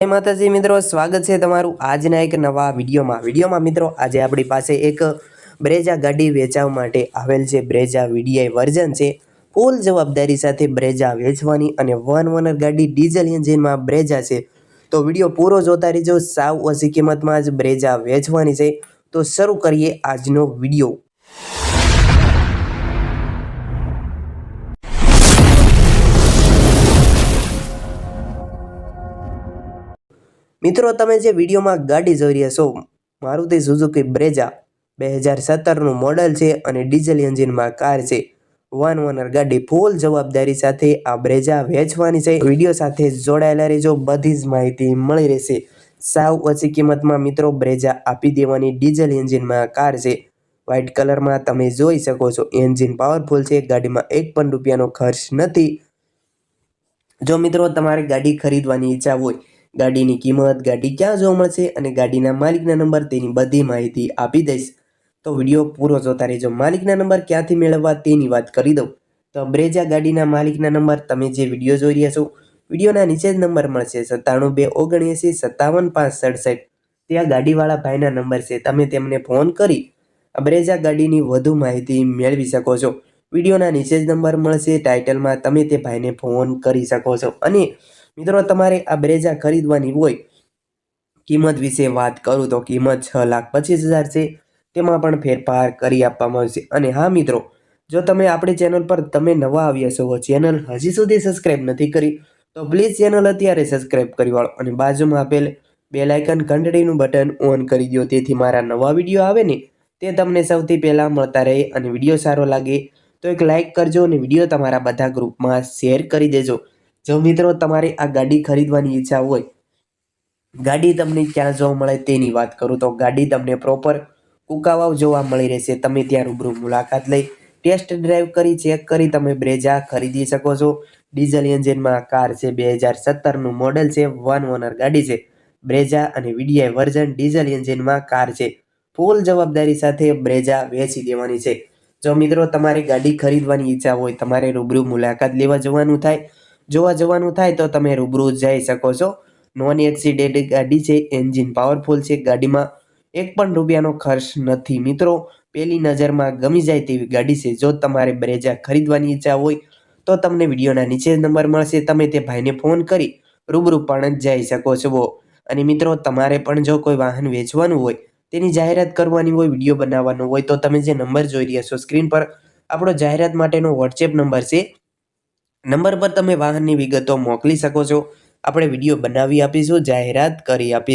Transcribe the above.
જય માતાજી મિત્રો, સ્વાગત છે તમારું આજના એક નવા વિડીયોમાં. વિડીયોમાં મિત્રો, આજે આપણી પાસે એક બ્રેજા ગાડી વેચાવ માટે આવેલ છે. બ્રેજા વીડીઆઈ વર્ઝન છે. ફૂલ જવાબદારી સાથે બ્રેજા વેચવાની અને વન ઓનર ગાડી ડીઝલ એન્જિનમાં બ્રેજા છે. તો વીડિયો પૂરો જોતા રહેજો. સાવ ઓછી કિંમતમાં જ બ્રેજા વેચવાની છે. તો શરૂ કરીએ આજનો વીડિયો. મિત્રો, તમે જે વિડીયોમાં ગાડી જોઈ રહ્યા છો, મારુતિ સુઝુકી બ્રેજા બે હજાર સત્તરનું મોડલ છે અને ડીઝલ એન્જિનમાં કાર છે. વન ઓનર ગાડી ફૂલ જવાબદારી સાથે આ બ્રેજા વેચવાની છે. વીડિયો સાથે જોડાયેલા રહેજો. બધી જ માહિતી મળી રહેશે. સાવ ઓછી કિંમતમાં મિત્રો બ્રેજા આપી દેવાની ડીઝલ એન્જિનમાં કાર છે. વ્હાઇટ કલરમાં તમે જોઈ શકો છો એન્જિન પાવરફુલ છે. ગાડીમાં એક પણ રૂપિયાનો ખર્ચ નથી. જો મિત્રો, તમારે ગાડી ખરીદવાની ઈચ્છા હોય ગાડીની કિંમત, ગાડી ક્યાં જોવા મળશે અને ગાડીના માલિકના નંબર તેની બધી માહિતી આપી દઈશ. તો વીડિયો પૂરો જોતા રહેજો. માલિકના નંબર ક્યાંથી મેળવવા તેની વાત કરી દઉં. તો બ્રેજા ગાડીના માલિકના નંબર તમે જે વીડિયો જોઈ રહ્યા છો, વિડીયોના નીચે જ નંબર મળશે સત્તાણું બે ઓગણએંસી સત્તાવન, પાંચ, સડસઠ. ત્યાં ગાડીવાળા ભાઈના નંબર છે. તમે તેમને ફોન કરી અબ્રેજા ગાડીની વધુ માહિતી મેળવી શકો છો. વિડીયોના નીચે જ નંબર મળશે. ટાઇટલમાં તમે તે ભાઈને ફોન કરી શકો છો. અને મિત્રો, તમારે આ બ્રેજા ખરીદવાની હોય, કિંમત વિશે વાત કરું તો કિંમત છ લાખ પચીસ હજાર છે. તેમાં પણ ફેરફાર કરી આપવામાં આવશે. અને હા, મિત્રો, જો તમે આપણી ચેનલ પર તમે નવા આવ્યા છો ચેનલ હજી સુધી સબસ્ક્રાઈબ નથી કરી, તો પ્લીઝ ચેનલ અત્યારે સબસ્ક્રાઈબ કરી વાળો અને બાજુમાં આપેલ બે લાઇકન ઘંટડીનું બટન ઓન કરી દો તેથી મારા નવા વીડિયો આવે ને, તે તમને સૌથી પહેલાં મળતા રહે અને વીડિયો સારો લાગે. તો એક લાઇક કરજો અને વીડિયો તમારા બધા ગ્રુપમાં શેર કરી દેજો. જો મિત્રો તમારે આ ગાડી ખરીદવાની ઈચ્છા હોય, ગાડી તમને ક્યાં જોવા મળે તેની વાત કરું, તો ગાડી તમને પ્રોપર કુકાવાવ જોવા મળી રહેશે. તમે ત્યાં રૂબરૂ મુલાકાત લઈ ટેસ્ટ ડ્રાઈવ કરી ચેક કરી, તમે બ્રેજા ખરીદી શકો છો. ડીઝલ એન્જિનમાં કાર છે, બે હજાર સત્તરનું મોડલ છે વન ઓનર ગાડી છે. બ્રેજા અને વીડીઆઈ વર્ઝન ડીઝલ એન્જિનમાં કાર છે. ફૂલ જવાબદારી સાથે બ્રેજા વેચી દેવાની છે. જો મિત્રો તમારે ગાડી ખરીદવાની ઈચ્છા હોય, તમારે રૂબરૂ મુલાકાત લેવા જવાનું થાય જોવા જવાનું થાય તો તમે રૂબરૂ જઈ શકો છો. નોન એક્સિડેન્ટ ગાડી છે એન્જિન પાવરફુલ છે, ગાડીમાં એક પણ રૂપિયાનો ખર્ચ નથી. મિત્રો પહેલી નજરમાં ગમી જાય તેવી ગાડી છે. જો તમારે બ્રેજા ખરીદવાની ઈચ્છા હોય તો તમને વિડીયોના નીચે નંબર મળશે. તમે તે ભાઈને ફોન કરી રૂબરૂ પણ જઈ શકો છો. અને મિત્રો, તમારે પણ જો કોઈ વાહન વેચવાનું હોય, તેની જાહેરાત કરવાની હોય, વીડિયો બનાવવાનો હોય, તો તમે જે નંબર જોઈ રહ્યા છો, સ્ક્રીન પર આપણો જાહેરાત માટેનો વોટ્સએપ નંબર છે. નંબર પર તમે વાહનની વિગતો મોકલી શકો છો. આપણે વીડિયો બનાવી આપીશું, જાહેરાત કરી આપીશું.